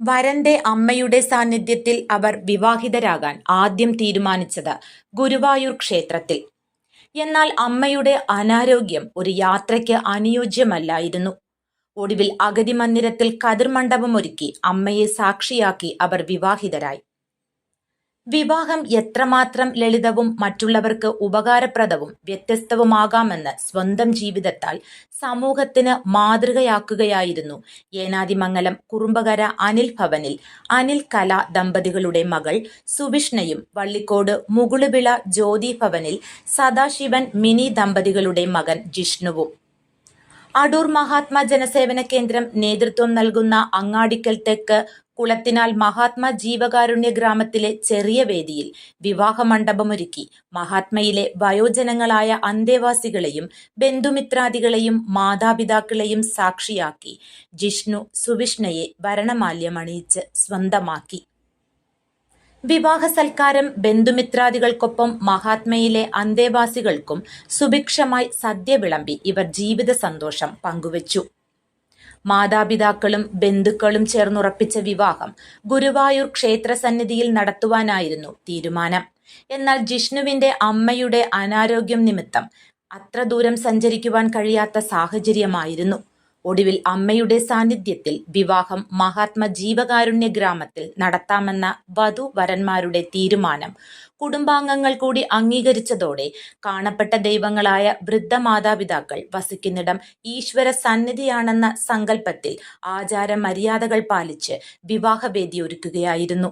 വരന്റെ അമ്മയുടെ സാന്നിധ്യത്തിൽ അവർ വിവാഹിതരാകാൻ ആദ്യം തീരുമാനിച്ചത് ഗുരുവായൂർ ക്ഷേത്രത്തിൽ. എന്നാൽ അമ്മയുടെ അനാരോഗ്യം ഒരു യാത്രയ്ക്ക് അനുയോജ്യമല്ലായിരുന്നു. ഒടുവിൽ അഗതി മന്ദിരത്തിൽ കതിർമണ്ഡപമൊരുക്കി അമ്മയെ സാക്ഷിയാക്കി അവർ വിവാഹിതരായി. വിവാഹം എത്രമാത്രം ലളിതവും മറ്റുള്ളവർക്ക് ഉപകാരപ്രദവും വ്യത്യസ്തവുമാകാമെന്ന് സ്വന്തം ജീവിതത്താൽ സമൂഹത്തിന് മാതൃകയാക്കുകയായിരുന്നു ഏനാതിമംഗലം കുറുമ്പകര അനിൽ ഭവനിൽ. അനിൽ കല ദമ്പതികളുടെ മകൾ സുവിഷ്ണയും വള്ളിക്കോട് മുകുളുവിള ജ്യോതി ഭവനിൽ സദാശിവൻ മിനി ദമ്പതികളുടെ മകൻ ജിഷ്ണുവും. അടൂർ മഹാത്മാ ജനസേവന കേന്ദ്രം നേതൃത്വം നൽകുന്ന അങ്ങാടിക്കൽ തെക്ക് കുളത്തിനാൽ മഹാത്മാ ജീവകാരുണ്യ ഗ്രാമത്തിലെ ചെറിയ വേദിയിൽ വിവാഹ മണ്ഡപമൊരുക്കി. മഹാത്മയിലെ വയോജനങ്ങളായ അന്തേവാസികളെയും ബന്ധുമിത്രാദികളെയും മാതാപിതാക്കളെയും സാക്ഷിയാക്കി. ജിഷ്ണു സുവിഷ്ണയെ ഭരണമാല്യമണിയിച്ച് സ്വന്തമാക്കി. വിവാഹ സൽക്കാരം ബന്ധുമിത്രാദികൾക്കൊപ്പം മഹാത്മയിലെ അന്തേവാസികൾക്കും സുഭിക്ഷമായി സദ്യ വിളമ്പി ഇവർ ജീവിത സന്തോഷം പങ്കുവച്ചു. മാതാപിതാക്കളും ബന്ധുക്കളും ചേർന്നുറപ്പിച്ച വിവാഹം ഗുരുവായൂർ ക്ഷേത്രസന്നിധിയിൽ നടത്തുവാനായിരുന്നു തീരുമാനം. എന്നാൽ ജിഷ്ണുവിന്റെ അമ്മയുടെ അനാരോഗ്യം നിമിത്തം അത്ര ദൂരം സഞ്ചരിക്കുവാൻ കഴിയാത്ത സാഹചര്യമായിരുന്നു. ഒടുവിൽ അമ്മയുടെ സാന്നിധ്യത്തിൽ വിവാഹം മഹാത്മ ജീവകാരുണ്യ ഗ്രാമത്തിൽ നടത്താമെന്ന വധു വരന്മാരുടെ തീരുമാനം കുടുംബാംഗങ്ങൾ കൂടി അംഗീകരിച്ചതോടെ കാണപ്പെട്ട ദൈവങ്ങളായ വൃദ്ധ മാതാപിതാക്കൾ വസിക്കുന്നിടം ഈശ്വര സന്നിധിയാണെന്ന സങ്കല്പത്തിൽ ആചാര മര്യാദകൾ പാലിച്ച് വിവാഹവേദി ഒരുക്കുകയായിരുന്നു.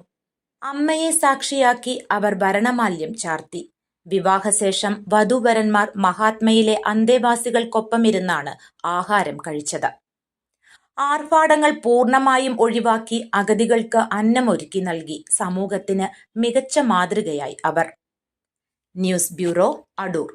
അമ്മയെ സാക്ഷിയാക്കി അവർ ഭരണമാല്യം ചാർത്തി. വിവാഹശേഷം വധുവരന്മാർ മഹാത്മയിലെ അന്തേവാസികൾക്കൊപ്പമിരുന്നാണ് ആഹാരം കഴിച്ചത്. ആർഭാടങ്ങൾ പൂർണമായും ഒഴിവാക്കി അഗതികൾക്ക് അന്നമൊരുക്കി നൽകി സമൂഹത്തിന് മികച്ച മാതൃകയായി അവർ. News bureau Adoor.